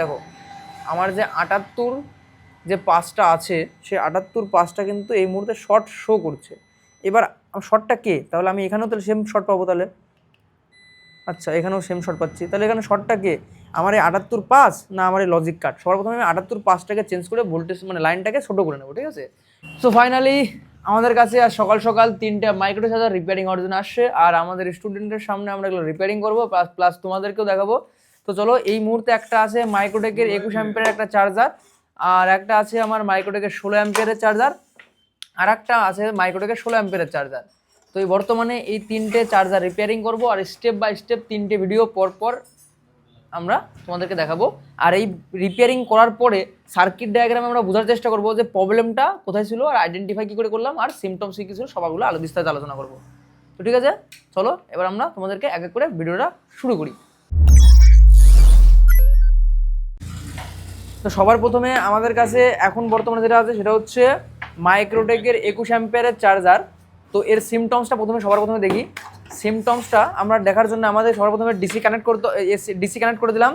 দেখো, আমার যে আটাত্তর যে পাসটা আছে, সেই আটাত্তর পাসটা কিন্তু এই মুহূর্তে শর্ট শো করছে। এবার শর্টটা কে? তাহলে আমি এখানেও তাহলে সেম শর্ট পাবো তাহলে। আচ্ছা এখানেও সেম শর্ট পাচ্ছি। তাহলে এখানে শর্টটা কে? আমার এই আটাত্তর পাস না আমার এই লজিক কাট সবার প্রথমে আমি আটাত্তর পাসটাকে চেঞ্জ করে ভোল্টেজ মানে লাইনটাকে ছোটো করে নেব, ঠিক আছে? সো ফাইনালি আমাদের কাছে আর সকাল সকাল তিনটে মাইক্রো চার্জার রিপেয়ারিং অর্জন আসছে। আর আমাদের স্টুডেন্টের সামনে আমরা এগুলো রিপেয়ারিং করব প্লাস প্লাস তোমাদেরকেও দেখাবো। তো চলো, এই মুহূর্তে একটা আছে মাইক্রোটেকের একুশ অ্যাম্পিয়ারের একটা চার্জার আর একটা আছে আমার মাইক্রোটেকের ষোলো অ্যাম্পিয়ারের চার্জার আর একটা আছে মাইক্রোটেকের ষোলো অ্যাম্পিয়ারের চার্জার তো এই বর্তমানে এই তিনটে চার্জার রিপেয়ারিং করব, আর স্টেপ বাই স্টেপ তিনটে ভিডিও পর পর আমরা তোমাদেরকে দেখাবো। আর এই রিপেয়ারিং করার পরে সার্কিট ডায়াগ্রামে আমরা বোঝার চেষ্টা করব যে প্রবলেমটা কোথায় ছিল, আর আইডেন্টিফাই কী করে করলাম, আর সিমটমস কী ছিল, সবগুলো আলো বিস্তারিত আলোচনা করব। তো ঠিক আছে, চলো, এবার আমরা তোমাদেরকে এক এক করে ভিডিওটা শুরু করি। তো সবার প্রথমে আমাদের কাছে এখন বর্তমানে যেটা আছে, সেটা হচ্ছে মাইক্রোটেকের একুশ অ্যাম্পিয়ারের চার্জার তো এর সিমটমসটা প্রথমে সবার প্রথমে দেখি। সিমটমসটা আমরা দেখার জন্য আমাদের সবার প্রথমে ডিসি কানেক্ট করতে ডিসি কানেক্ট করে দিলাম।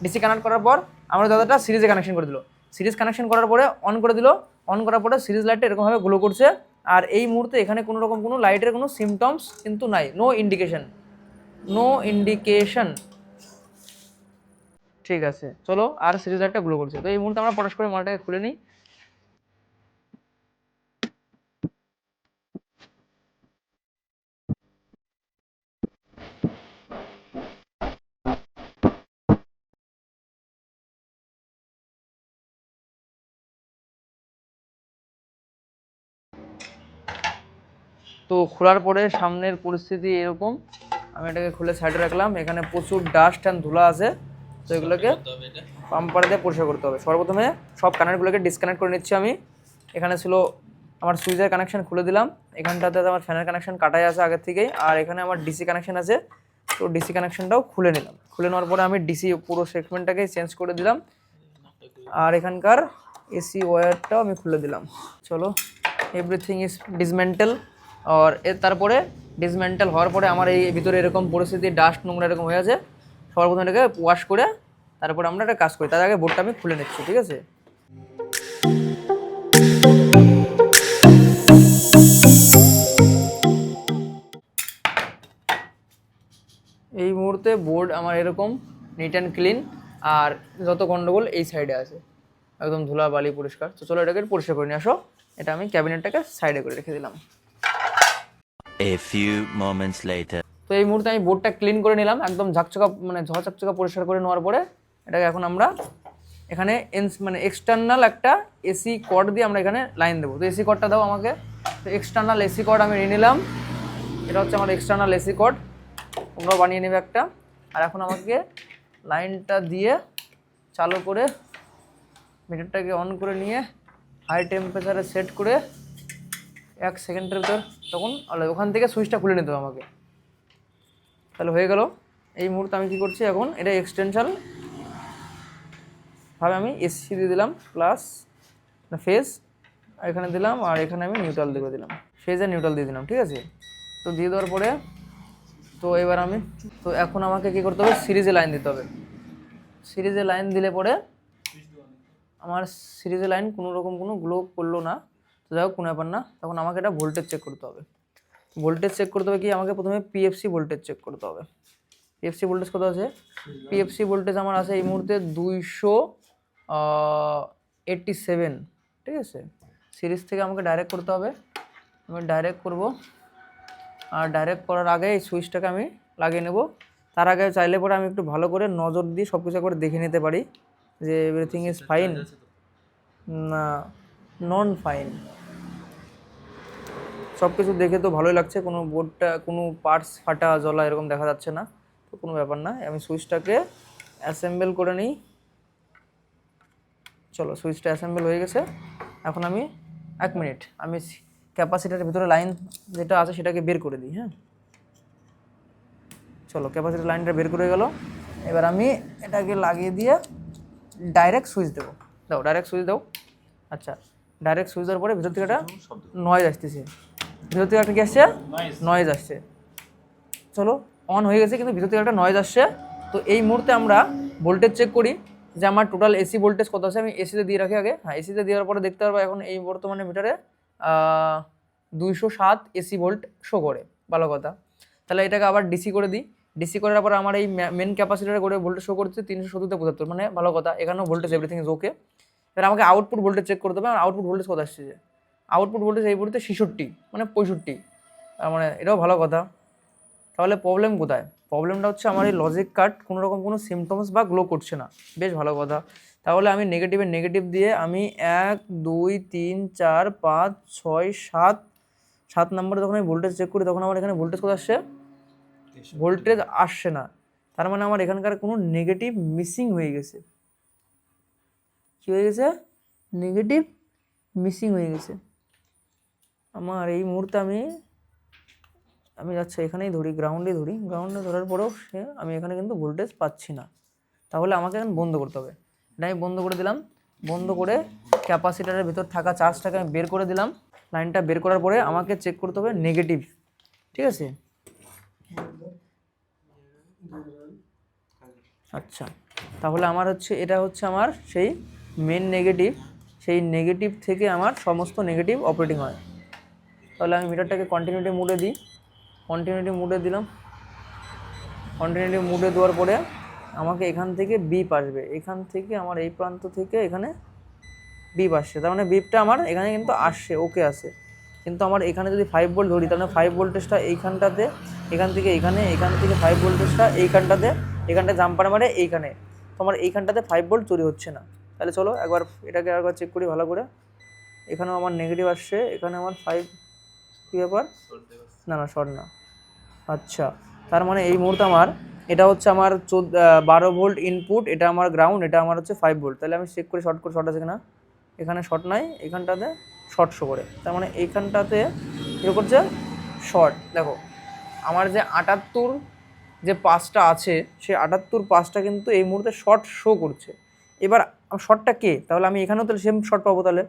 ডিসি কানেক্ট করার পর আমরা দাদাটা সিরিজে কানেকশন করে দিল। সিরিজ কানেকশন করার পরে অন করে দিল। অন করার পরে সিরিজ লাইটটা এরকমভাবে গ্লো করছে। আর এই মুহূর্তে এখানে কোনো রকম কোনো লাইটের কোনো সিমটমস কিন্তু নাই। নো ইন্ডিকেশন নো ইন্ডিকেশন ঠিক আছে। চলো আর সিরিজ লাইটটা গ্লো করছে। তো এই মুহূর্তে আমরা পটাশ করে মালটাকে খুলে নিই। তো খোলার পরে সামনের পরিস্থিতি এরকম। আমি এটাকে খুলে সাইডে রাখলাম। এখানে প্রচুর ডাস্ট অ্যান্ড ধুলা আছে। তো এগুলোকে পাম্পার দিয়ে পরিষ্কার করতে হবে। সর্বপ্রথমে সব কানেক্টগুলোকে ডিসকানেক্ট করে নিচ্ছি আমি। এখানে ছিল আমার সুইচের কানেকশন খুলে দিলাম। এখানটাতে আমার ফ্যানের কানেকশন কাটাই আছে আগের থেকেই। আর এখানে আমার ডিসি কানেকশন আছে। তো ডিসি কানেকশনটাও খুলে নিলাম। খুলে নেওয়ার পরে আমি ডিসি পুরো সেগমেন্টটাকে চেঞ্জ করে দিলাম। আর এখানকার এসি ওয়্যারটাও আমি খুলে দিলাম। চলো এভরিথিং ইজ ডিসমেন্টাল আর এর তারপরে ডিসমেন্টাল হওয়ার পরে আমার এই ভিতরে এরকম পরিস্থিতি ডাস্ট নোংরা এরকম হয়ে আছে। সবার প্রথমে এটাকে ওয়াশ করে তারপর আমরা একটা কাজ করি, তার আগে বোর্ডটা আমি খুলে নিচ্ছি, ঠিক আছে? এই মুহূর্তে বোর্ড আমার এরকম নিট অ্যান্ড ক্লিন আর যত গন্ডগোল এই সাইডে আছে। একদম ধুলা, বালি, পরিষ্কার। তো চলো এটাকে পরিষ্কার করে নিয়ে আসো। এটা আমি ক্যাবিনেটটাকে সাইডে করে রেখে দিলাম। A few moments later. তো এই মুহূর্তে আমি বোর্ডটা ক্লিন করে নিলাম, একদম ঝাকচকা মানে ঝকঝকা পরিষ্কার করে নেওয়ার পরে এটাকে এখন আমরা এখানে এন্স মানে এক্সটার্নাল একটা এসি কর্ড দিয়ে আমরা এখানে লাইন দেবো। তো এসি কর্ডটা দাও আমাকে। তো এক্সটার্নাল এসি কর্ড আমি নিয়ে নিলাম। এটা হচ্ছে আমার এক্সটার্নাল এসি কর্ড তোমরাও বানিয়ে নেবে একটা। আর এখন আমাকে লাইনটা দিয়ে চালু করে মিটারটাকে অন করে নিয়ে হাই টেম্পারেচারে সেট করে এক সেকেন্ডের ভিতর তখন ওখান থেকে সুইচটা খুলে নিতে হবে আমাকে। তাহলে হয়ে গেল। এই মুহূর্তে আমি কী করছি এখন? এটা এক্সটেনশন ভাবে আমি এসি দিয়ে দিলাম প্লাস ফেস এখানে দিলাম আর এখানে আমি নিউট্রাল দিয়ে দিলাম। ফেজ আর নিউট্রাল দিয়ে দিলাম, ঠিক আছে? তো দিয়ে দেওয়ার পরে, তো এবার আমি, তো এখন আমাকে কী করতে হবে? সিরিজে লাইন দিতে হবে। সিরিজে লাইন দিলে পরে আমার সিরিজে লাইন কোনো রকম কোনো গ্লো করল না। তো যাই হোক, কোনো ব্যাপার না। তখন আমাকে এটা ভোল্টেজ চেক করতে হবে। ভোল্টেজ চেক করতে হবে কি? আমাকে প্রথমে পিএফসি ভোল্টেজ চেক করতে হবে। পিএফসি ভোল্টেজ কত আছে? পিএফসি ভোল্টেজ আমার আছে এই মুহূর্তে দুইশো এইটটি সেভেন ঠিক আছে? সিরিজ থেকে আমাকে ডাইরেক্ট করতে হবে। আমি ডাইরেক্ট করব। আর ডাইরেক্ট করার আগে এই সুইচটাকে আমি লাগিয়ে নেব। তার আগে চাইলে পরে আমি একটু ভালো করে নজর দিয়ে সব কিছু করে দেখে নিতে পারি যে এভরিথিং ইজ ফাইন না নন ফাইন সব কিছু দেখে তো ভালোই লাগছে। কোনো বোর্ডটা কোনো পার্টস ফাটা জ্বলা এরকম দেখা যাচ্ছে না। তো কোনো ব্যাপার না আমি সুইচটাকে অ্যাসেম্বল করে নিই। চলো সুইচটা অ্যাসেম্বল হয়ে গেছে। এখন আমি এক মিনিট আমি ক্যাপাসিটারের ভিতরে লাইন যেটা আছে সেটাকে বের করে দিই হ্যাঁ? চলো ক্যাপাসিটার লাইনটা বের করে গেল। এবার আমি এটাকে লাগিয়ে দিয়ে ডাইরেক্ট সুইচ দেবো। দাও ডাইরেক্ট সুইচ দাও। আচ্ছা ডাইরেক্ট সুইচ দেওয়ার পরে ভিতর থেকে একটা নয়েজ আসতেছে। ভিতর থেকে একটা কি আসছে? নয়েজ আসছে। চলো অন হয়ে গেছে কিন্তু ভিতর থেকে একটা নয়েজ আসছে। তো এই মুহূর্তে আমরা ভোল্টেজ চেক করি যে আমার টোটাল এসি ভোল্টেজ কত আছে? আমি এসিতে দিয়ে রাখি আগে। হ্যাঁ এসিতে দেওয়ার পরে দেখতে পারব এখন এই বর্তমানে মিটারে দুইশো সাত এসি ভোল্ট শো করে। ভালো কথা। তাহলে এটাকে আবার ডিসি করে দিই। ডিসি করার পর আমার এই মেন ক্যাপাসিটারে করে ভোল্টেজ শো করছে তিনশো সত্তর পঁচাত্তর। মানে ভালো কথা এখানেও ভোল্টেজ এভরিথিং ইজ ওকে এবার আমাকে আউটপুট ভোল্টেজ চেক করতে হবে। আমার আউটপুট ভোল্টেজ কত আসছে? যে আউটপুট ভোল্টেজ এই মুহূর্তে ছেষট্টি মানে পঁয়ষট্টি। তার মানে এটাও ভালো কথা। তাহলে প্রবলেম কোথায়? প্রবলেমটা হচ্ছে আমার এই লজিক কার্ড কোনো রকম কোনো সিমটমস বা গ্লো করছে না। বেশ ভালো কথা। তাহলে আমি নেগেটিভের নেগেটিভ দিয়ে আমি এক দুই তিন চার পাঁচ ছয় সাত সাত নম্বরে যখন আমি ভোল্টেজ চেক করি তখন আমার এখানে ভোল্টেজ কত আসছে? ভোল্টেজ আসছে না। তার মানে আমার এখানকার কোনো নেগেটিভ মিসিং হয়ে গেছে। কী হয়ে গেছে? নেগেটিভ মিসিং হয়ে গেছে। আমার এই মুহূর্তে আমি আমি আচ্ছা এখানেই ধরি গ্রাউন্ডে ধরি। গ্রাউন্ডে ধরার পরেও সে, আমি এখানে কিন্তু ভোল্টেজ পাচ্ছি না। তাহলে আমাকে এখন বন্ধ করতে হবে। এটা আমি বন্ধ করে দিলাম। বন্ধ করে ক্যাপাসিটারের ভিতর থাকা চার্জটাকে আমি বের করে দিলাম। লাইনটা বের করার পরে আমাকে চেক করতে হবে নেগেটিভ ঠিক আছে? আচ্ছা। তাহলে আমার হচ্ছে, এটা হচ্ছে আমার সেই মেন নেগেটিভ সেই নেগেটিভ থেকে আমার সমস্ত নেগেটিভ অপারেটিং হয়। তাহলে আমি মিটারটাকে কন্টিনিউটি মুডে দিই। কন্টিনিউটি মুডে দিলাম। কন্টিনিউটি মুডে দেওয়ার পরে আমাকে এখান থেকে বিপ আসবে। এখান থেকে আমার এই প্রান্ত থেকে এখানে বিপ আসছে। তার মানে বিপটা আমার এখানে কিন্তু আসছে ওকে আসে কিন্তু আমার এখানে যদি ফাইভ ভোল্ট ধরি, তাহলে ফাইভ ভোল্টেজটা এইখানটাতে, এখান থেকে এখানে, এখান থেকে ফাইভ ভোল্টেজটা এইখানটাতে, এখানটা জাম্পার মারে এইখানে। তো আমার এইখানটাতে ফাইভ ভোল্ট তৈরি হচ্ছে না। তাহলে চলো একবার এটাকে একবার চেক করি ভালো করে। এখানেও আমার নেগেটিভ আসছে, এখানে আমার ফাইভ কী ব্যাপার না না শর্ট না আচ্ছা। তার মানে এই মুহূর্তে আমার, এটা হচ্ছে আমার চোদ্দ বারো ভোল্ট ইনপুট এটা আমার গ্রাউন্ড এটা আমার হচ্ছে ফাইভ ভোল্ট। তাহলে আমি চেক করে শর্ট করে শর্ট আছে কিনা? এখানে শর্ট নাই, এখানটাতে শর্ট শো করে। তার মানে এইখানটাতে কী করছে? শর্ট দেখো, আমার যে আটাত্তর, যে পাঁচটা আছে, সেই আটাত্তর পাঁচটা কিন্তু এই মুহূর্তে শর্ট শো করছে। এবার শর্টটা কে? তাহলে আমি এখানেও তাহলে সেম শর্ট পাবো তাহলে।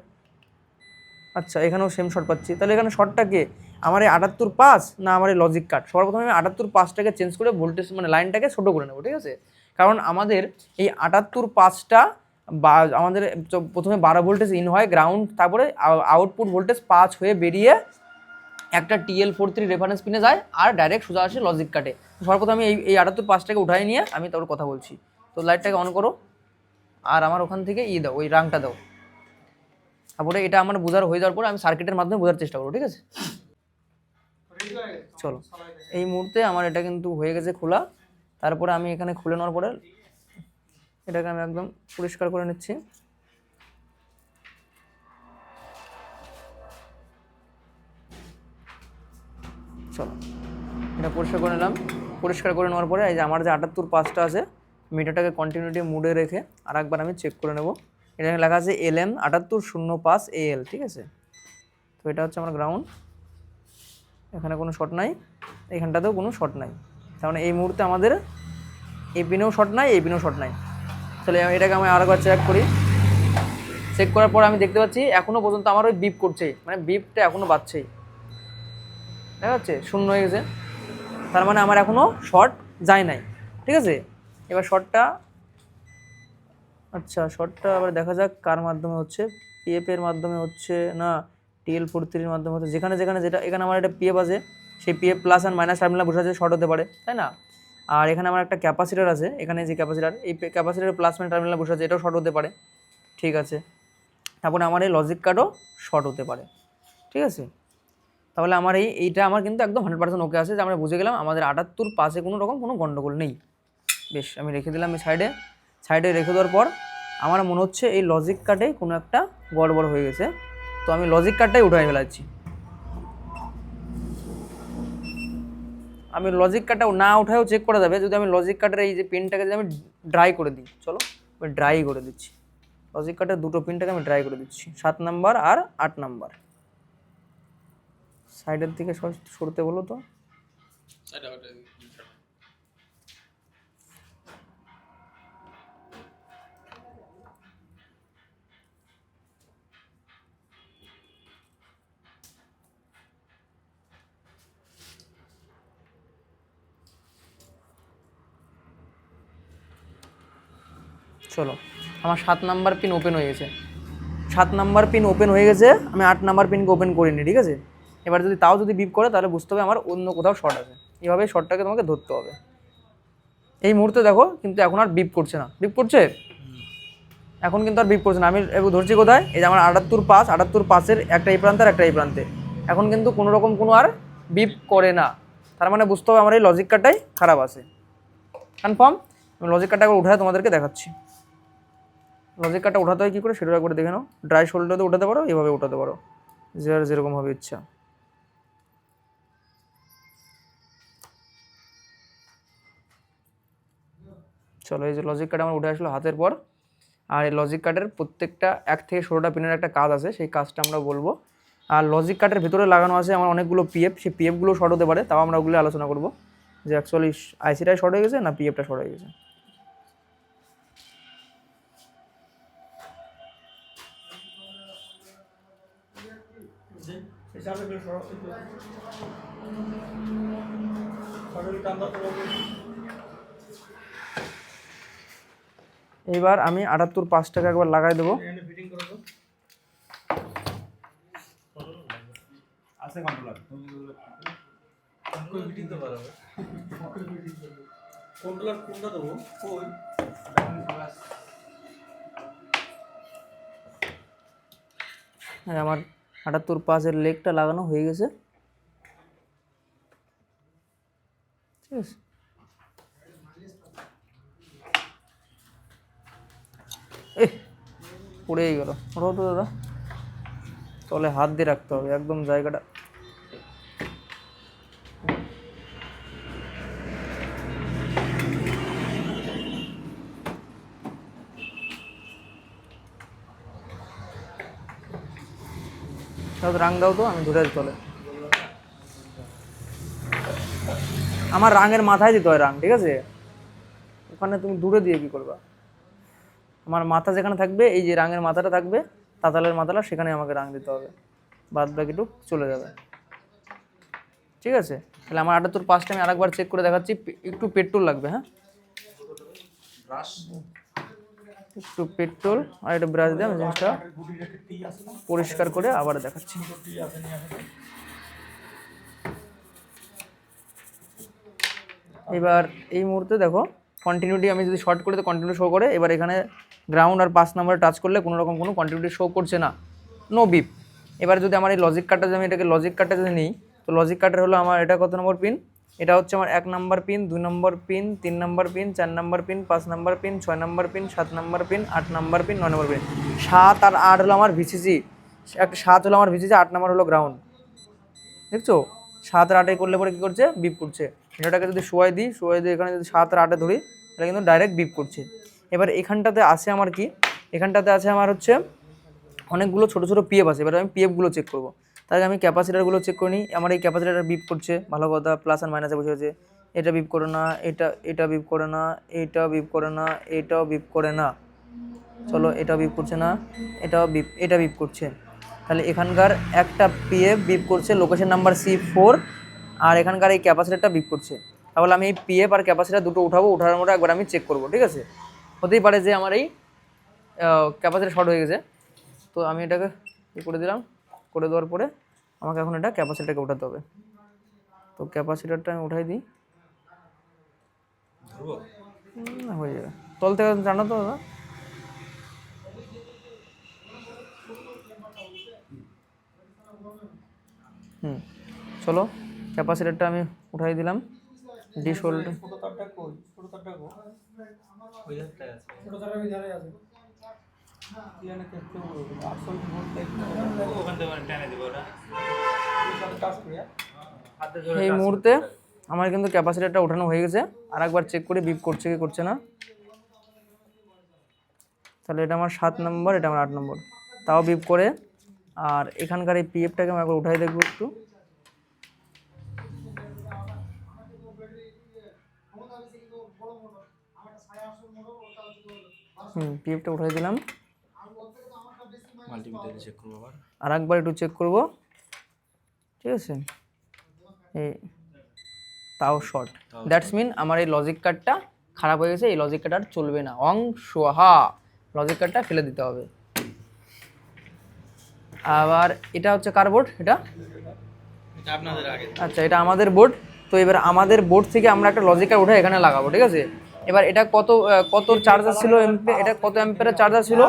আচ্ছা এখানেও সেম শর্ট পাচ্ছি। তাহলে এখানে শর্টটা কে? আমার এই আটাত্তর পাস না আমার এই লজিক কাট সবার প্রথমে আমি আটাত্তর পাঁচটাকে চেঞ্জ করে ভোল্টেজ মানে লাইনটাকে ছোটো করে নেব, ঠিক আছে? কারণ আমাদের এই আটাত্তর পাঁচটা বা আমাদের প্রথমে বারো ভোল্টেজ ইন হয় গ্রাউন্ড তারপরে আউটপুট ভোল্টেজ পাঁচ হয়ে বেরিয়ে একটা টিএল ফোর থ্রি রেফারেন্স পিনে যায় আর ডাইরেক্ট সোজা আসে লজিক কাটে সর্বপ্রথম আমি এই এই আটাত্তর পাঁচটাকে উঠাই নিয়ে আমি তারপর কথা বলছি। তো লাইটটাকে অন করো। আর আমার ওখান থেকে ই দাও, ওই রাংটা দাও। তারপরে এটা আমার বোঝার হয়ে যাওয়ার পরে আমি সার্কিটের মাধ্যমে বোঝার চেষ্টা করব, ঠিক আছে? চলো, এই মুহূর্তে আমার এটা কিন্তু হয়ে গেছে খোলা। তারপরে আমি এখানে খুলে নেওয়ার পরে এটাকে আমি একদম পরিষ্কার করে নিচ্ছি। চলো, এটা পরিষ্কার করে নিলাম। পরিষ্কার করে নেওয়ার পরে এই যে আমার যে আটাত্তর পাঁচটা আছে মিটারটাকে কন্টিনিউটি মুডে রেখে আর একবার আমি চেক করে নেব। এখানে লেখা আছে এল এম আটাত্তর শূন্য পাঁচ এ এল ঠিক আছে? তো এটা হচ্ছে আমার গ্রাউন্ড এখানে কোনো শট নাই, এখানটাতেও কোনো শট নাই। তার মানে এই মুহূর্তে আমাদের এই পিনেও শট নাই এই পিনেও শট নাই। তাহলে এটাকে আমি আরেকবার চেক করি। চেক করার পর আমি দেখতে পাচ্ছি এখনও পর্যন্ত আমার ওই বিপ করছেই মানে বিপটা এখনও বাজছেই। দেখা যাচ্ছে, শূন্য হয়ে গেছে। তার মানে আমার এখনও শর্ট যায় নাই। ঠিক আছে? এবার শর্টটা আচ্ছা শর্টটা আবার দেখা যাক কার মাধ্যমে হচ্ছে। পিএফ এর মাধ্যমে হচ্ছে, না টিএল ফোর থ্রির মাধ্যমে হচ্ছে। যেখানে যেখানে যেটা, এখানে আমার একটা পিএফ আছে, সেই পিএফ প্লাস আর মাইনাস টার্মিনাল বসে আছে শর্ট হতে পারে, তাই না? আর এখানে আমার একটা ক্যাপাসিটার আছে, এখানে যে ক্যাপাসিটার এই ক্যাপাসিটার প্লাস মাইনাস টার্মিনাল বসে আছে, এটাও শর্ট হতে পারে। ঠিক আছে। তারপরে আমার এই লজিক কার্ডও শর্ট হতে পারে। ঠিক আছে? তাহলে আমার এই, এইটা আমার কিন্তু একদম হান্ড্রেড পার্সেন্ট ওকে আছে যে আমরা বুঝে গেলাম আমাদের আটাত্তর পাশে কোনো রকম কোনো গন্ডগোল নেই। বেশ, আমি রেখে দিলাম এই সাইডে সাইডে রেখে দেওয়ার পর আমার মনে হচ্ছে এই লজিক কার্ডে কোনো একটা গড়বড় হয়ে গেছে। তো আমি লজিক কার্ডটাই উঠাই ফেলাচ্ছি। আমি লজিক কার্ডটা না উঠায়ও চেক করা যাবে। যদি আমি লজিক কার্ডের এই যে পিনটাকে যদি আমি ড্রাই করে দিই, চলো, আমি ড্রাই করে দিচ্ছি। লজিক কার্ডের দুটো পিনটাকে আমি ড্রাই করে দিচ্ছি। সাত নাম্বার আর আট নাম্বার সাইডের দিকে সরতে বলো তো। চলো। আমার সাত নাম্বার পিন ওপেন হয়ে গেছে। সাত নাম্বার পিন ওপেন হয়ে গেছে, আমি আট নাম্বার পিনকে ওপেন করিনি, ঠিক আছে? এবার যদি তাও যদি বিপ করে, তাহলে বুঝতে হবে আমার অন্য কোথাও শর্ট আছে। এভাবে শর্টটাকে তোমাকে ধরতে হবে। এই মুহূর্তে দেখো, কিন্তু এখন আর বিপ করছে না। বিপ করছে? এখন কিন্তু আর বিপ করছে না। আমি ধরছি কোথায়? এই যে আমার আটাত্তর পাঁচ আটাত্তর পাঁচের একটা এই প্রান্তে আর একটা এই প্রান্তে। এখন কিন্তু কোনো রকম কোনো আর বিপ করে না। তার মানে বুঝতে হবে আমার এই লজিক কার্ডটাই খারাপ আছে। কনফার্ম আমি লজিক কার্ডটা উঠায় তোমাদেরকে দেখাচ্ছি। লজিক কার্ডটা ওঠাতে হয় কী করে? সেটা একবার দেখে নাও। ড্রাই শোল্ডারতে উঠাতে পারো, এভাবে উঠাতে পারো। যার যেরকম হবে ইচ্ছা। চলো, এই যে লজিক কার্ড আমার উঠে আসলো হাতের পর। আর এই লজিক কার্ডের প্রত্যেকটা এক থেকে ষোলোটা পিনের একটা কাজ আছে, সেই কাজটা আমরা বলব। আর লজিক কার্ডের ভিতরে লাগানো আছে আমার অনেকগুলো পিএফ সেই পিএফগুলো শর্ট হতে পারে, তাও আমরা ওগুলো আলোচনা করব। যে অ্যাকচুয়ালি আইসিটাই শর্ট হয়ে গেছে না পিএফটা শর্ট হয়ে গেছে? এইবার আমি আটাত্তর পাঁচ টাকা একবার লাগাই দেবো। আছে কোনটা হ্যাঁ আমার আটাত্তর পাঁচের লেগটা লাগানো হয়ে গেছে। ঠিক আছে? এ পড়েই গেল। দাদা। তলে হাত দিয়ে রাখতে হবে, একদম জায়গাটা রাং দাও তো, আমি ধরে তলে আমার রাঙের মাথায় দিতে হয় রাং ঠিক আছে? ওখানে তুমি দূরে দিয়ে কি করবা? আমার মাথা যেখানে থাকবে, এই যে রাঙের মাথাটা থাকবে, তাতালের মাথাটা সেখানে আমাকে রাং দিতে হবে। বাদ বাকিটুক চলে যাবে। ঠিক আছে? তাহলে আমার আটাত্তর পাঁচটা আমি আরেকবার চেক করে দেখাচ্ছি, একটু পেট্রোল লাগবে হ্যাঁ? একটু পেট্রোল আর একটা ব্রাশ দিয়ে আমি জিনিসটা পরিষ্কার করে আবার দেখাচ্ছি। এবার এই মুহূর্তে দেখো কন্টিনিউটি আমি যদি শর্ট করি তো কন্টিনিউ শো করে, এবার এখানে গ্রাউন্ড আর পাঁচ নাম্বার টাচ করলে কোনো রকম কোনো কন্টিনিউটি শো করছে না। নো বিপ এবার যদি আমার এই লজিক কার্ডটা যদি আমি এটাকে লজিক কার্ডটা যদি নিই, তো লজিক কার্ডের হলো আমার এটা কত নম্বর পিন এটা হচ্ছে আমার এক নম্বর পিন, দুই নম্বর পিন, তিন নম্বর পিন, চার নম্বর পিন, পাঁচ নম্বর পিন, ছয় নম্বর পিন, সাত নম্বর পিন, আট নম্বর পিন নয় নম্বর পিন। সাত আর আট হলো আমার ভিসিসি এক সাত হলো আমার ভিসিসি আট নম্বর হলো গ্রাউন্ড দেখছ? সাত আর আটে করলে পরে কী করছে? বিপ করছে। এটাকে যদি শোয়াই দিই, শোয়াই দিয়ে এখানে যদি সাত আর আটে ধরি, তাহলে কিন্তু ডাইরেক্ট বিপ করছে। এবার এখানটাতে আছে আমার কি? এখানটাতে আছে আমার হচ্ছে অনেকগুলো ছোটো ছোটো পিএফ আছে। এবার আমি পিএফগুলো চেক করব। তার আগে আমি ক্যাপাসিটারগুলো চেক করে নিই। আমার এই ক্যাপাসিটার বিপ করছে, ভালো কথা প্লাস আর মাইনাসে বসে আছে। এটা বিপ করে না, এটা এটা বিপ করে না এটা বিপ করে না, এটাও বিপ করে না। চলো এটা বিপ করছে না, এটাও বিপ এটা বিপ করছে। তাহলে এখানকার একটা পিএফ বিপ করছে লোকেশন নাম্বার সি ফোর আর এখানকার এই ক্যাপাসিটারটা বিপ করছে। তাহলে আমি এই পিএফ আর ক্যাপাসিটার দুটো উঠাবো, উঠানোর মতো একবার আমি চেক করব, ঠিক আছে? হতেই পারে যে আমার এই ক্যাপাসিটার শর্ট হয়ে গেছে। তো আমি এটাকে করে দিলাম। করে দেওয়ার পরে আমাকে এখন এটা ক্যাপাসিটারকে উঠাতে হবে। তো ক্যাপাসিটারটা আমি উঠাই দিই। হয়ে যাবে। তল থেকে জানো তো দাদা? হুম চলো ক্যাপাসিটারটা আমি উঠাই দিলাম। ডিশ হোল্ডার এই মুহূর্তে আমার কিন্তু ক্যাপাসিটারটা ওঠানো হয়ে গেছে। আর একবার চেক করে বিপ করছে কি করছে না। তাহলে এটা আমার সাত নম্বর, এটা আমার আট নম্বর। তাও বিপ করে। আর এখানকার এই পিএফটাকে আমি একবার উঠাই দেখব একটু। হুম পিএফটা উঠাই দিলাম। মাল্টিমিটারে চেক করব আবার। আর একবার একটু চেক করব। ঠিক আছে? এই তাও শর্ট দ্যাটস মিন আমার এই লজিক কার্ডটা খারাপ হয়ে গেছে এই লজিক কার্ড আর চলবে না। অং সোহা লজিক কার্ডটা ফেলে দিতে হবে। আবার এটা হচ্ছে কার বোর্ড এটা? এটা আপনাদের আচ্ছা এটা আমাদের বোর্ড তো এবার আমাদের বোর্ড থেকে আমরা একটা লজিকার উঠে এখানে লাগাবো ঠিক আছে? এবার এটা কত কত চার্জার ছিল? এটা কত অ্যাম্পিয়ারের চার্জার ছিল?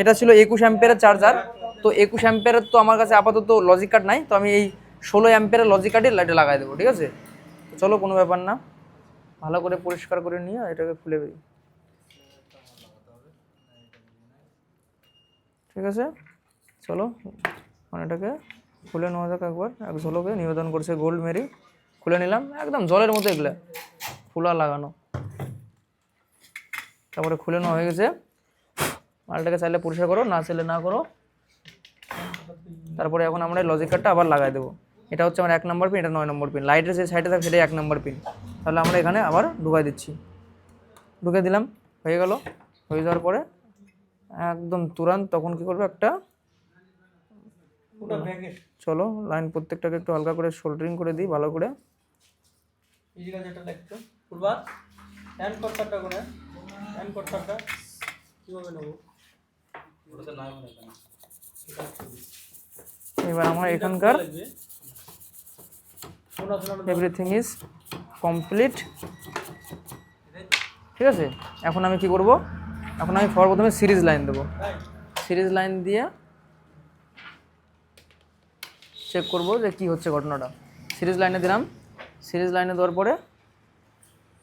এটা ছিল একুশ অ্যাম্পিয়ারের চার্জার তো একুশ অ্যাম্পিয়ারের তো আমার কাছে আপাতত লজিক কার্ড নাই। তো আমি এই ষোলো অ্যাম্পিয়ারের লজিক কার্ডে লাইটে লাগাই দেবো, ঠিক আছে? তো চলো, কোনো ব্যাপার না। ভালো করে পরিষ্কার করে নিয়ে এটাকে খুলে দিই ঠিক আছে? চলো মানে এটাকে খুলে নেওয়া যাক একবার। এক ঝলকে নিবেদন করছে গোল্ড মেরি খুলে নিলাম। একদম জলের মতো এগুলো। ফুলা লাগানো। তারপরে খুলে নেওয়া হয়ে গেছে। মালটাকে চাইলে পরিষ্কার করো, না চাইলে না করো। তারপরে এখন আমরা লজিক কার্ডটা আবার লাগাই দেবো। এটা হচ্ছে আমার এক নম্বর পিন এটা নয় নম্বর পিন লাইটের যে সাইডে থাকে, সেটাই এক নম্বর পিন তাহলে আমরা এখানে আবার ঢুকাই দিচ্ছি। ঢুকে দিলাম, হয়ে গেল। হয়ে যাওয়ার পরে একদম তুরান্ত তখন কি করবে একটা? চলো লাইন প্রত্যেকটাকে একটু হালকা করে শোল্ডারিং করে দিই, ভালো করে। পূর্বা হ্যান্ড করতারটা কোনে? হ্যান্ড করতারটা কীভাবে নেব? ওটাতে এবার আমার এখানকার এভরিথিং ইজ কমপ্লিট ঠিক আছে? এখন আমি কি করব? এখন আমি সর্বপ্রথমে সিরিজ লাইন দেবো। সিরিজ লাইন দিয়ে চেক করব যে কি হচ্ছে ঘটনাটা। সিরিজ লাইনে দিলাম। সিরিজ লাইনে দেওয়ার পরে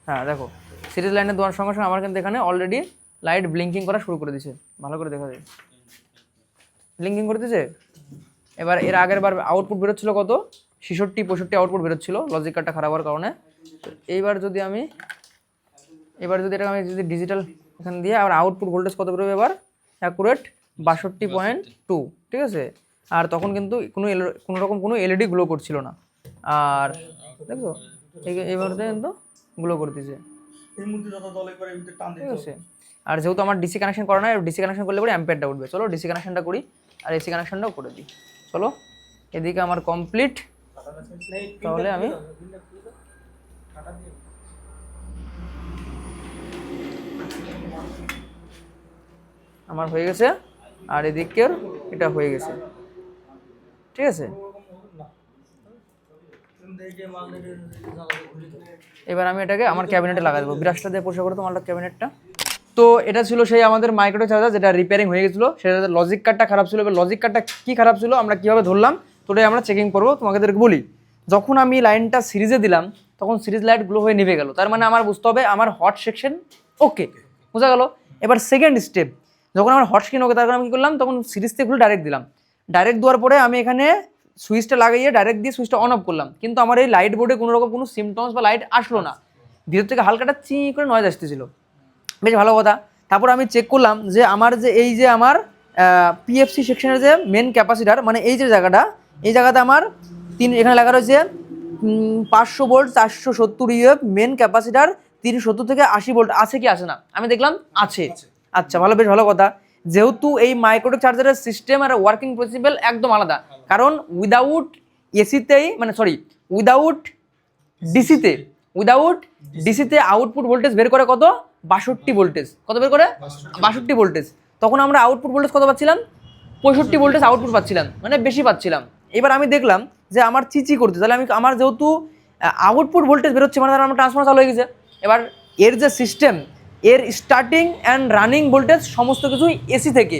হ্যাঁ দেখো। সিরিজ লাইনে দেওয়ার সঙ্গে সঙ্গে আমার কিন্তু এখানে অলরেডি লাইট ব্লিঙ্কিং করা শুরু করে দিছে ভালো করে দেখা যায়। ব্লিঙ্কিং করে দিছে এবার এর আগের বার আউটপুট বেরোচ্ছিল কত? ছেষট্টি পঁয়ষট্টি আউটপুট বেরোচ্ছিল লজিক কার্ডটা খারাপ হওয়ার কারণে। এইবার যদি আমি এবার যদি এটা আমি যদি ডিজিটাল এখানে দিয়ে আর আউটপুট ভোল্টেজ কত বেরোবে এবার? অ্যাকুরেট বাষট্টি পয়েন্ট টু ঠিক আছে? আর তখন কিন্তু কোনো এল- কোনো রকম কোনো এলইডি গ্লো করছিল না। আর দেখো এই- এইবারতে কিন্তু গ্লো করতেছে এর মধ্যে যত দলে করে এমনি টান ঠিক আছে। আর যেহেতু আমার ডিসি কানেকশন করা নাই ডিসি কানেকশন করলে পরে অ্যাম্পিয়ারটা উঠবে। চলো ডিসি কানেকশনটা করি আর এসি কানেকশনটাও করে দিই। চলো এদিকে আমার কমপ্লিট তাহলে আমি আমার হয়ে গেছে আর এদিকের এটা হয়ে গেছে। ঠিক আছে? এবার আমি এটাকে আমার ক্যাবিনেটে লাগাই দেবো। ব্রাশটা দিয়ে পরিষ্কার করে তো মালটা ক্যাবিনেটটা। তো এটা ছিল সেই আমাদের মাইক্রো চার্জার যেটা রিপেয়ারিং হয়ে গেছিল। সেটা লজিক কার্ডটা খারাপ ছিল। এবার লজিক কার্ডটা কী খারাপ ছিল? আমরা কীভাবে ধরলাম? তোটাই আমরা চেকিং করব। তোমাদেরকে বলি, যখন আমি লাইনটা সিরিজে দিলাম, তখন সিরিজ লাইট গ্লো হয়ে নিভে গেল। তার মানে আমার বুঝতে হবে, আমার হট সেকশন ওকে বোঝা গেল? এবার সেকেন্ড স্টেপ যখন আমার হট স্ক্রিন ওকে তারপর আমি কী করলাম? তখন সিরিজ থেকে ডাইরেক্ট দিলাম। ডাইরেক্ট দেওয়ার পরে আমি এখানে সুইচটা লাগিয়ে ডাইরেক্ট দিয়ে সুইচটা অন অফ করলাম। কিন্তু আমার এই লাইট বোর্ডে কোনো রকম কোনো সিমটমস বা লাইট আসলো না। ভিতর থেকে হালকাটা চি করে নয়েজ আসতেছিল। বেশ ভালো কথা। তারপর আমি চেক করলাম যে আমার যে এই যে আমার পিএফসি সেকশনের যে মেন ক্যাপাসিটার মানে এই যে জায়গাটা এই জায়গাতে আমার তিন এখানে লেখা রয়েছে পাঁচশো ভোল্ট চারশো সত্তর ইউএফ মেন ক্যাপাসিটার তিনশো সত্তর থেকে আশি ভোল্ট আছে কি আছে না? আমি দেখলাম আছে। আচ্ছা ভালো বেশ ভালো কথা। যেহেতু এই মাইক্রোটেক চার্জারের সিস্টেম আর ওয়ার্কিং প্রিন্সিপাল একদম আলাদা। কারণ উইদাউট এসিতেই মানে সরি উইদাউট ডিসিতে উইদাউট ডিসিতে আউটপুট ভোল্টেজ বের করে কত? বাষট্টি ভোল্টেজ কত বের করে? বাষট্টি। ভোল্টেজ তখন আমরা আউটপুট ভোল্টেজ কত পাচ্ছিলাম? পঁয়ষট্টি ভোল্টেজ আউটপুট পাচ্ছিলাম মানে বেশি পাচ্ছিলাম। এবার আমি দেখলাম যে আমার চিচি করতে তাহলে আমি আমার যেহেতু আউটপুট ভোল্টেজ বেরোচ্ছে মানে আমার ট্রান্সফর্মার চালু হয়ে গেছে। এবার এর যে সিস্টেম এর স্টার্টিং অ্যান্ড রানিং ভোল্টেজ সমস্ত কিছুই এসি থেকে।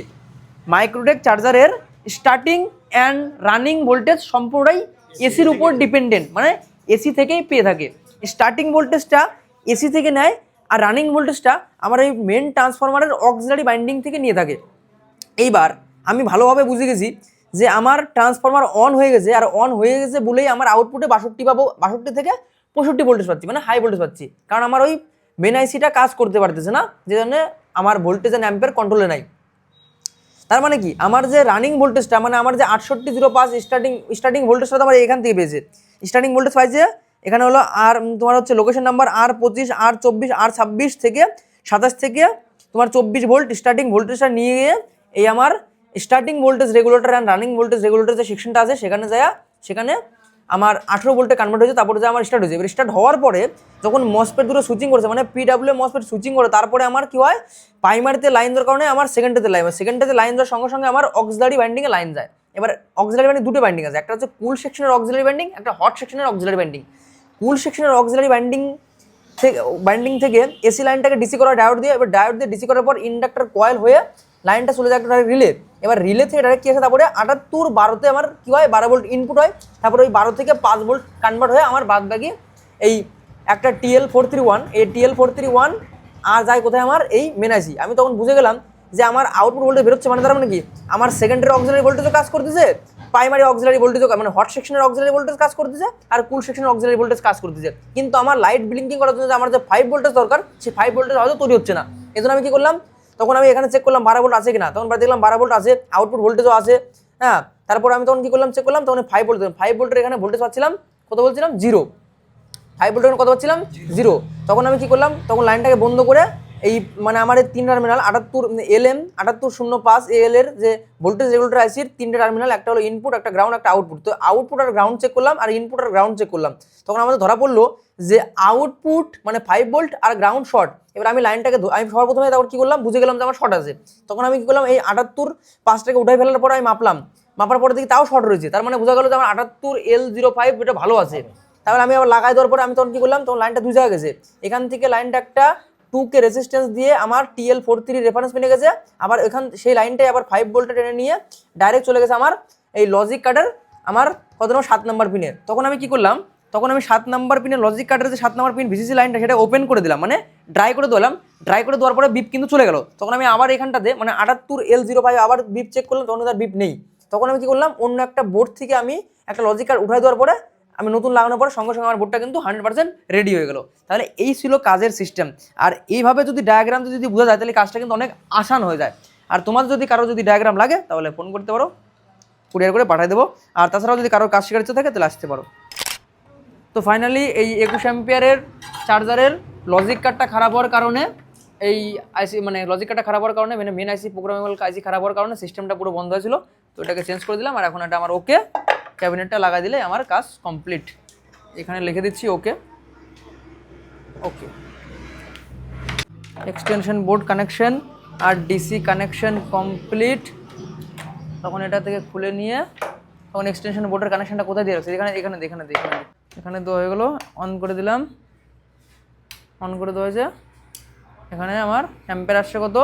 মাইক্রোটেক চার্জারের স্টার্টিং অ্যান্ড রানিং ভোল্টেজ সম্পূর্ণটাই এসির উপর ডিপেন্ডেন্ট মানে এসি থেকেই পেয়ে থাকে। স্টার্টিং ভোল্টেজটা এসি থেকে নেয় আর রানিং ভোল্টেজটা আমার এই মেন ট্রান্সফরমারের অক্সিলারি বাইন্ডিং থেকে নিয়ে থাকে। এইবার আমি ভালোভাবে বুঝে গেছি যে আমার ট্রান্সফরমার অন হয়ে গেছে আর অন হয়ে গেছে বলেই আমার আউটপুটে বাষট্টি পাবো বাষট্টি থেকে পঁয়ষট্টি ভোল্টেজ পাচ্ছি মানে হাই ভোল্টেজ পাচ্ছি। কারণ আমার ওই মেন আইসিটা কাজ করতে পারতেছে না, যে জন্য আমার ভোল্টেজ অ্যান্ড অ্যাম্পের কন্ট্রোলে নাই। তার মানে কি? আমার যে রানিং ভোল্টেজটা মানে আমার যে আটষট্টি জিরো পাঁচ স্টার্টিং স্টার্টিং ভোল্টেজটা তো আমার এখান থেকে পেয়েছে। স্টার্টিং ভোল্টেজ পাইছে এখানে হলো আর তোমার হচ্ছে লোকেশন নাম্বার আর পঁচিশ আর চব্বিশ আর ছাব্বিশ থেকে সাতাশ থেকে তোমার চব্বিশ ভোল্ট স্টার্টিং ভোল্টেজটা নিয়ে গিয়ে এই আমার starting voltage regulator and running voltage regulator যে সেকশনটা আছে, সেখানে যায় সেখানে আমার আঠেরো ভোল্টে কনভার্ট হয়েছে, তারপরে যে আমার স্টার্ট হয়েছে। এবার স্টার্ট হওয়ার পরে যখন মসপেট দুটো সুইচিং করেছে মানে পিডাব্লিউ মসপেট সুইচিং করে, তারপরে আমার কী হয়? প্রাইমারিতে লাইন দেওয়ার কারণে আমার সেকেন্ডেতে লাইন সেকেন্ডেতে লাইন দেওয়ার সঙ্গে সঙ্গে আমার অক্সিলারি বাইন্ডিংয়ে লাইন যায়। এবার অক্সিলারি বাইন্ডিং দুটো বাইন্ডিং আছে, একটা হচ্ছে কুল সেকশনের অক্সিলারি বাইন্ডিং একটা হট সেকশনের অক্সিলারি বাইন্ডিং কুল সেকশনের অক্সিলারি বাইন্ডিং থেকে বাইন্ডিং থেকে এসি লাইনটাকে ডিসি করা ডায়োড দিয়ে, এবার ডায়োড দিয়ে ডিসি করার পর ইন্ডাক্টর কয়েল হয়ে লাইনটা চলে যায় একটা রিলে। এবার রিলে থেকে ডাইরেক্ট কি আসে? তারপরে আটাত্তর বারোতে আমার কী হয়? বারো ভোল্ট ইনপুট হয়। তারপরে ওই বারো থেকে পাঁচ ভোল্ট কনভার্ট হয়ে আমার বাদ বাকি এই একটা টিএল ফোর থ্রি ওয়ান এই টিএল ফোর থ্রি ওয়ান আর যায় কোথায় আমার? এই মেনাইসি আমি তখন বুঝে গেলাম যে আমার আউটপুট ভোল্টেজ বেরোচ্ছে মানে তার মানে কি? আমার সেকেন্ডারি অক্সিলারি ভোল্টেজও কাজ করতেছে প্রাইমারি অক্সিলারি ভোল্টেজও মানে হট সেকশনের অক্সিলারি ভোল্টেজ কাজ করতেছে আর কুল সেকশনের অক্সিলারি ভোল্টেজ কাজ করতেছে। কিন্তু আমার লাইট ব্লিঙ্কিং করার জন্য আমার যে ফাইভ ভোল্টেজ দরকার, সেই ফাইভ ভোল্টেজ হয়তো তৈরি হচ্ছে না। এই জন্য আমি কি করলাম? তখন আমি এখানে চেক করলাম বারো ভোল্ট আছে কিনা। তখন দেখলাম বারো ভোল্ট আছে আউটপুট ভোল্টেজও আছে হ্যাঁ। তারপর আমি তখন কি করলাম চেক করলাম, তখন ফাইভ ভোল্ট ফাইভ ভোল্টের এখানে ভোল্টেজ পাচ্ছিলাম, কত বলছিলাম? জিরো ফাইভ ভোল্টের কত পাচ্ছিলাম? জিরো তখন আমি কি করলাম, তখন লাইনটাকে বন্ধ করে এই মানে এই তিন টার্মিনাল আটাত্তর এল এম আটাত্তর শূন্য পাঁচ এল এর যে ভোল্টেজ রেগুলেটর আইসির তিনটে টার্মিনাল একটা হলো ইনপুট একটা গ্রাউন্ড একটা আউটপুট তো আউটপুট আর গ্রাউন্ড চেক করলাম আর ইনপুট আর গ্রাউন্ড চেক করলাম। তখন আমাদের ধরা পড়ল যে আউটপুট মানে ফাইভ ভোল্ট আর গ্রাউন্ড শর্ট এবার আমি লাইনটাকে আমি সর্বপ্রথমে তারপর কী করলাম? বুঝে গেলাম যে আমার শর্ট আছে। তখন আমি কী করলাম? এই আটাত্তর পাঁচটাকে উঠাই ফেলার পর আমি মাপলাম। মাপার পরে দেখি তাও শর্ট রয়েছে। তার মানে বোঝা গেল যে আমার আটাত্তর এল জিরো ফাইভ এটা ভালো আছে। তাহলে আমি আবার লাগাই দেওয়ার পরে আমি তখন কী করলাম? তখন লাইনটা দুই গেছে। এখান থেকে লাইনটা একটা টু কে রেসিস্ট্যান্স দিয়ে আমার টিএল ফোর থ্রি রেফারেন্স পেনে গেছে। আবার এখান সেই লাইনটাই আবার ফাইভ ভোল্টে টেনে নিয়ে ডাইরেক্ট চলে গেছে আমার এই লজিক কার্ডের আমার কত নম্বর? সাত নম্বর পিনে তখন আমি কি করলাম? তখন আমি সাত নাম্বার পিনে লজিক কার্ডের যে সাত নাম্বার পিন ভিসিসি লাইনটা, সেটা ওপেন করে দিলাম। মানে ড্রাই করে দিলাম। ড্রাই করে দেওয়ার পরে বিপ কিন্তু চলে গেল। তখন আমি আবার এখানটাতে মানে আটাত্তর এল জিরো ফাইভ আবার বিপ চেক করলাম, তখন তার বিপ নেই। তখন আমি কি করলাম? অন্য একটা বোর্ড থেকে আমি একটা লজিক কার্ড উঠাই দেওয়ার পরে আমি নতুন লাগানোর পরে সঙ্গে সঙ্গে আমার বোর্ডটা কিন্তু হান্ড্রেড রেডি হয়ে গেল। তাহলে এই ছিল কাজের সিস্টেম আর এইভাবে যদি ডায়াগ্রাম যদি বোঝা যায়, তাহলে কাজটা কিন্তু অনেক আসান হয়ে যায়। আর তোমাদের যদি কারও যদি ডায়াগ্রাম লাগে, তাহলে ফোন করতে পারো কুরিয়ার করে পাঠিয়ে দেবো। আর তাছাড়াও যদি কারোর কাজ শেখার ইচ্ছে থাকে, তাহলে আসতে পারো। তো ফাইনালি এই একুশ অ্যাম্পিয়ারের চার্জারের লজিক কার্ডটা খারাপ হওয়ার কারণে, এই আইসি মানে লজিক কার্ডটা খারাপ হওয়ার কারণে মানে মেন আইসি প্রোগ্রামেবল আইসি খারাপ হওয়ার কারণে সিস্টেমটা পুরো বন্ধ হয়েছিল। তো এটাকে চেঞ্জ করে দিলাম, আর এখন এটা আমার ওকে ক্যাবিনেটটা লাগাই দিলে আমার কাজ কমপ্লিট। এখানে লিখে দিচ্ছি okay okay extension board connection আর ডিসি কানেকশন কমপ্লিট তখন এটা থেকে খুলে নিয়ে তখন এক্সটেনশন বোর্ডের কানেকশনটা কোথায় দিয়ে রাখছে? এখানে এখানে এখানে এখানে। এখানে দেওয়া হয়ে গেলো অন করে দিলাম। অন করে দেওয়া হয়েছে। এখানে আমার অ্যাম্পের আসছে কত?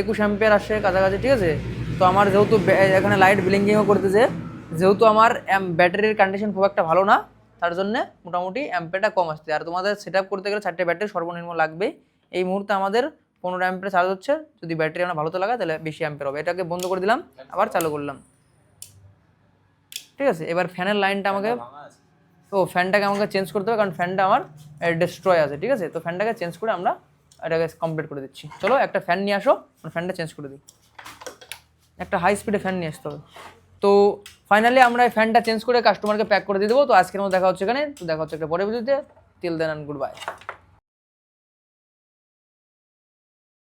একুশ অ্যাম্পের আসছে কাছাকাছি, ঠিক আছে? তো আমার যেহেতু এখানে লাইট ব্লিঙ্কিংও করতেছে যেহেতু আমার ব্যাটারির কন্ডিশন খুব একটা ভালো না তার জন্য মোটামুটি অ্যাম্পেরটা কম আসছে। আর তোমাদের সেট আপ করতে গেলে চারটে ব্যাটারি সর্বনিম্ন লাগবে। এই মুহূর্তে আমাদের পনেরো অ্যাম্পের চার্জ হচ্ছে। যদি ব্যাটারি আমরা ভালো তো লাগাই তাহলে বেশি অ্যাম্পের হবে। এটাকে বন্ধ করে দিলাম আবার চালু করলাম। ঠিক আছে? এবার ফ্যানের লাইনটা আমাকে ও ফ্যানটাকে আমাকে চেঞ্জ করতে হবে কারণ ফ্যানটা আমার ডিস্ট্রয় আছে। ঠিক আছে? তো ফ্যানটাকে চেঞ্জ করে আমরা এটাকে কমপ্লিট করে দিচ্ছি। চলো একটা ফ্যান নিয়ে আসো। ফ্যানটা চেঞ্জ করে দিই। একটা হাই স্পিডে ফ্যান নিয়ে আসতে হবে। তো ফাইনালি আমরা এই ফ্যানটা চেঞ্জ করে কাস্টমারকে প্যাক করে দিয়ে দেবো। তো আজকের মতো দেখা হচ্ছে এখানে। তো দেখা হচ্ছে একটা পরে ভিডিওতে টিল দেন গুড বাই